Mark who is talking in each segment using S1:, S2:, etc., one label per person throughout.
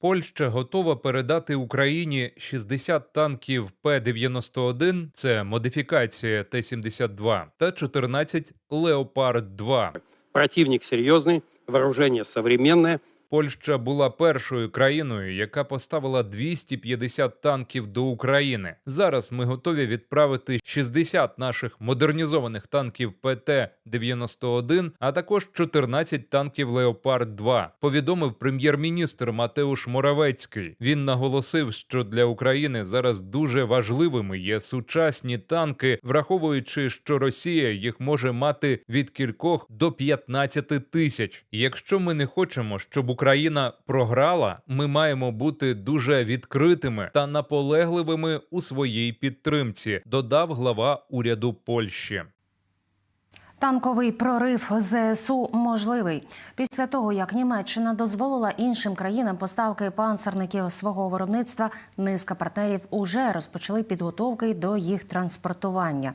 S1: Польща готова передати Україні 60 танків П-91, це модифікація Т-72, та 14 Леопард-2.
S2: Противник серйозний, вооружение современное.
S1: Польща була першою країною, яка поставила 250 танків до України. Зараз ми готові відправити 60 наших модернізованих танків ПТ-91, а також 14 танків Леопард 2 Повідомив прем'єр-міністр Матеуш Моравецький. Він наголосив, що для України зараз дуже важливими є сучасні танки, враховуючи, що Росія їх може мати від кількох до 15 тисяч. Якщо ми не хочемо, щоб Україна програла, ми маємо бути дуже відкритими та наполегливими у своїй підтримці, додав глава уряду Польщі.
S3: Танковий прорив ЗСУ можливий після того, як Німеччина дозволила іншим країнам поставки панцерників свого виробництва. Низка партнерів уже розпочали підготовки до їх транспортування.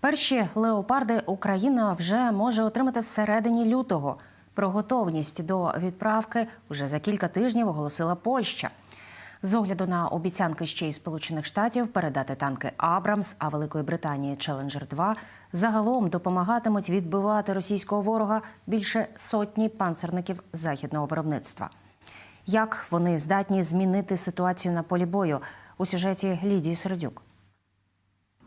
S3: Перші леопарди Україна вже може отримати всередині лютого. Про готовність до відправки уже за кілька тижнів оголосила Польща. З огляду на обіцянки ще й Сполучених Штатів передати танки Абрамс, а Великої Британії Челенджер 2 загалом допомагатимуть відбивати російського ворога більше сотні панцерників західного виробництва. Як вони здатні змінити ситуацію на полі бою у сюжеті Лідії Сердюк?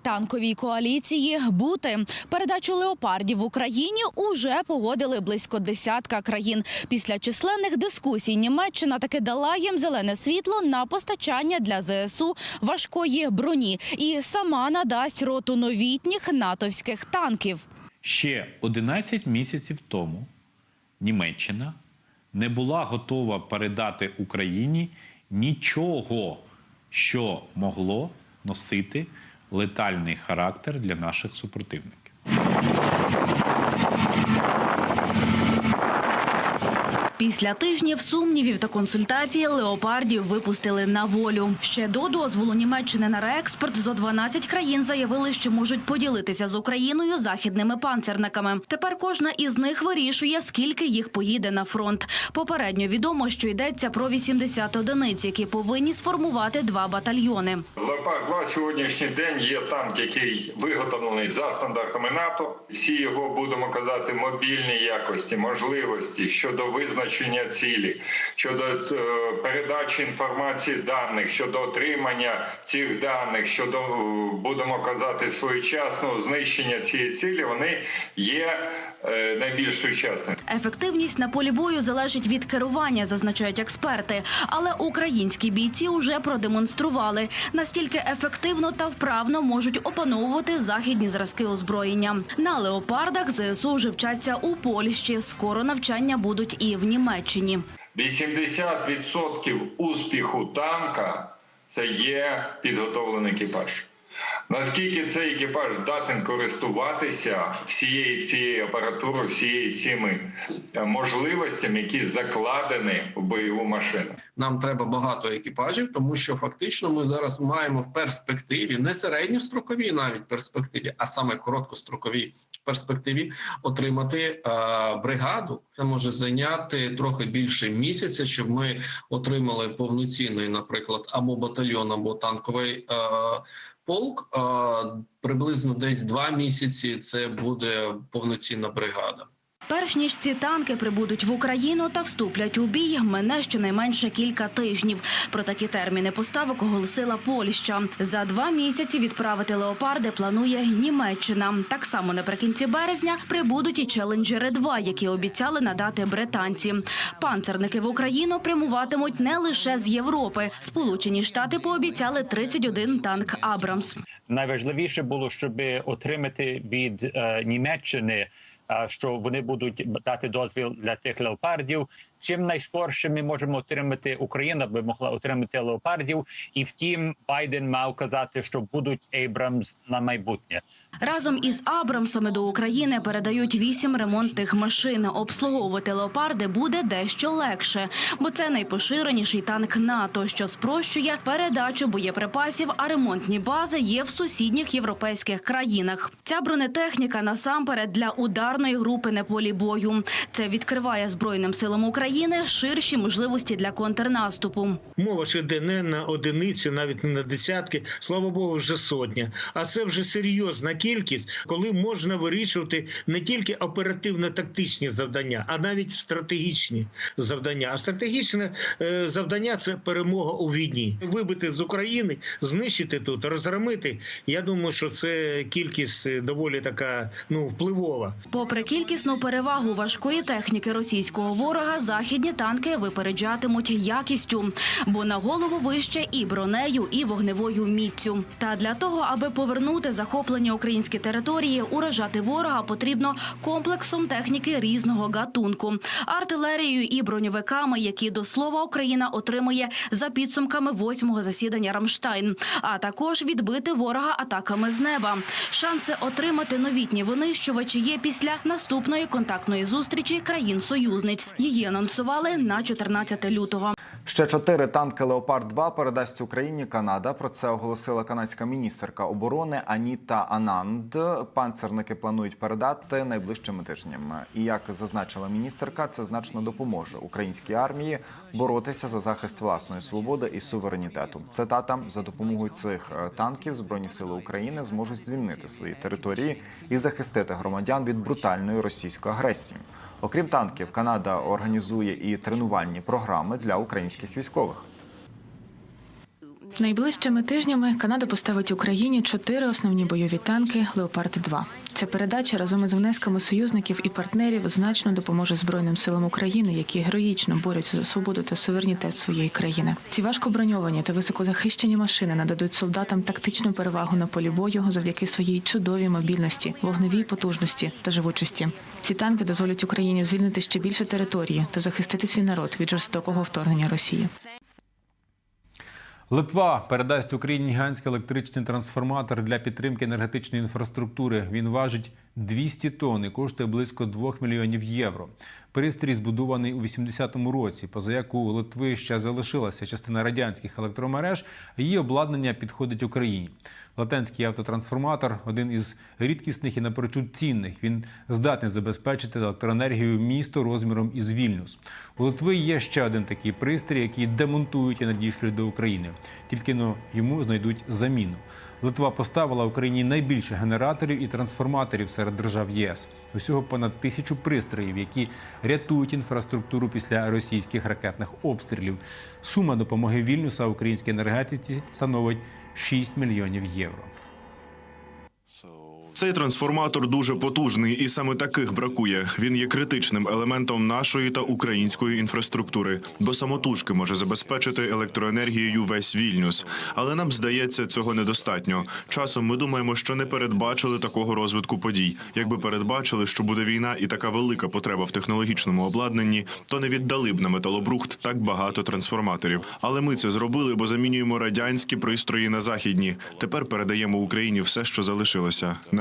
S4: Танковій коаліції бути передачу леопардів в Україні уже погодили близько десятка країн. Після численних дискусій Німеччина таки дала їм зелене світло на постачання для ЗСУ важкої броні і сама надасть роту новітніх натовських танків.
S5: Ще 11 місяців тому Німеччина не була готова передати Україні нічого, що могло носити летальний характер для наших супротивників.
S4: Після тижнів сумнівів та консультацій леопардів випустили на волю. Ще до дозволу Німеччини на реекспорт зо 12 країн заявили, що можуть поділитися з Україною західними панцерниками. Тепер кожна із них вирішує, скільки їх поїде на фронт. Попередньо відомо, що йдеться про 80 одиниць, які повинні сформувати два батальйони.
S6: Леопард 2 сьогоднішній день є танк, який виготовлений за стандартами НАТО. Всі його будемо казати мобільні якості, можливості щодо визначення цілі, щодо е, передачі інформації даних, щодо отримання цих даних, щодо е, будемо казати своєчасного знищення цієї цілі. Вони є е, найбільш сучасними.
S4: Ефективність на полі бою залежить від керування, зазначають експерти. Але українські бійці вже продемонстрували, настільки ефективно та вправно можуть опановувати західні зразки озброєння. На леопардах ЗСУ вже вчаться у Польщі. Скоро навчання будуть і в Німеччині.
S6: 80% успіху танка це є підготовлений екіпаж. Наскільки цей екіпаж здатен користуватися всією цією апаратурою, всією цими е, можливостями, які закладені в бойову машину?
S7: Нам треба багато екіпажів, тому що фактично ми зараз маємо в перспективі не середньостроковій навіть перспективі, а саме короткостроковій перспективі отримати е, бригаду. Це може зайняти трохи більше місяця, щоб ми отримали повноцінний, наприклад, або батальйон, або танковий. Е, Полк е, приблизно десь два місяці. Це буде повноцінна бригада.
S4: Перш ніж ці танки прибудуть в Україну та вступлять у бій, мене щонайменше кілька тижнів. Про такі терміни поставок оголосила Польща. За два місяці відправити леопарди планує Німеччина. Так само наприкінці березня прибудуть і челенджери 2 які обіцяли надати британці. Панцерники в Україну прямуватимуть не лише з Європи. Сполучені Штати пообіцяли 31 танк Абрамс.
S8: найважливіше було, щоб отримати від е, Німеччини, що вони будуть дати дозвіл для тих леопардів. Чим найскорше ми можемо отримати Україна, би могла отримати леопардів, і втім, Байден мав казати, що будуть Ейбрамс на майбутнє.
S4: Разом із Абрамсами до України передають вісім ремонтних машин. Обслуговувати леопарди буде дещо легше, бо це найпоширеніший танк НАТО, що спрощує передачу боєприпасів, а ремонтні бази є в сусідніх європейських країнах. Ця бронетехніка насамперед для ударної групи на полі бою. Це відкриває збройним силам України України ширші можливості для контрнаступу.
S9: Мова ж іде не на одиниці, навіть не на десятки, слава Богу, вже сотня. А це вже серйозна кількість, коли можна вирішувати не тільки оперативно-тактичні завдання, а навіть стратегічні завдання. А стратегічне е, завдання це перемога у війні. Вибити з України, знищити тут, розгромити. Я думаю, що це кількість е, доволі така ну впливова.
S4: Попри кількісну перевагу важкої техніки російського ворога, західні танки випереджатимуть якістю, бо на голову вище і бронею, і вогневою міцю. Та для того, аби повернути захоплені українські території, уражати ворога потрібно комплексом техніки різного гатунку, артилерією і броньовиками, які до слова Україна отримує за підсумками восьмого засідання Рамштайн, а також відбити ворога атаками з неба. Шанси отримати новітні винищувачі є після наступної контактної зустрічі країн-союзниць. Її анонсували на 14 лютого.
S10: Ще чотири танки Леопард 2 передасть Україні Канада. Про це оголосила канадська міністерка оборони Аніта Ананд. Панцерники планують передати найближчими тижнями. І як зазначила міністерка, це значно допоможе українській армії боротися за захист власної свободи і суверенітету. Цитата за допомогою цих е, танків збройні сили України зможуть звільнити свої території і захистити громадян від брутальної російської агресії. Окрім танків, Канада організує і тренувальні програми для українських військових.
S11: Найближчими тижнями Канада поставить Україні чотири основні бойові танки Леопард 2 Ця передача разом із внесками союзників і партнерів значно допоможе Збройним силам України, які героїчно борються за свободу та суверенітет своєї країни. Ці важкоброньовані та високозахищені машини нададуть солдатам тактичну перевагу на полі бою завдяки своїй чудовій мобільності, вогневій потужності та живучості. Ці танки дозволять Україні звільнити ще більше території та захистити свій народ від жорстокого вторгнення Росії.
S12: Литва передасть Україні гігантський електричний трансформатор для підтримки енергетичної інфраструктури. Він важить 200 тонн і коштує близько 2 мільйонів євро. Пристрій збудований у 80-му році. Поза як у Литви ще залишилася частина радянських електромереж, її обладнання підходить Україні. Латенський автотрансформатор один із рідкісних і напрочуд цінних. Він здатний забезпечити електроенергію місто розміром із Вільнюс. У Литви є ще один такий пристрій, який демонтують і надішлють до України. Тільки но йому знайдуть заміну. Литва поставила Україні найбільше генераторів і трансформаторів серед держав ЄС. Усього понад тисячу пристроїв, які рятують інфраструктуру після російських ракетних обстрілів. Сума допомоги Вільнюса українській енергетиці становить 6 мільйонів євро.
S13: Цей трансформатор дуже потужний, і саме таких бракує. Він є критичним елементом нашої та української інфраструктури, бо самотужки може забезпечити електроенергією весь Вільнюс. Але нам здається, цього недостатньо. Часом ми думаємо, що не передбачили такого розвитку подій. Якби передбачили, що буде війна і така велика потреба в технологічному обладнанні, то не віддали б на металобрухт так багато трансформаторів. Але ми це зробили, бо замінюємо радянські пристрої на західні. Тепер передаємо Україні все, що залишилося.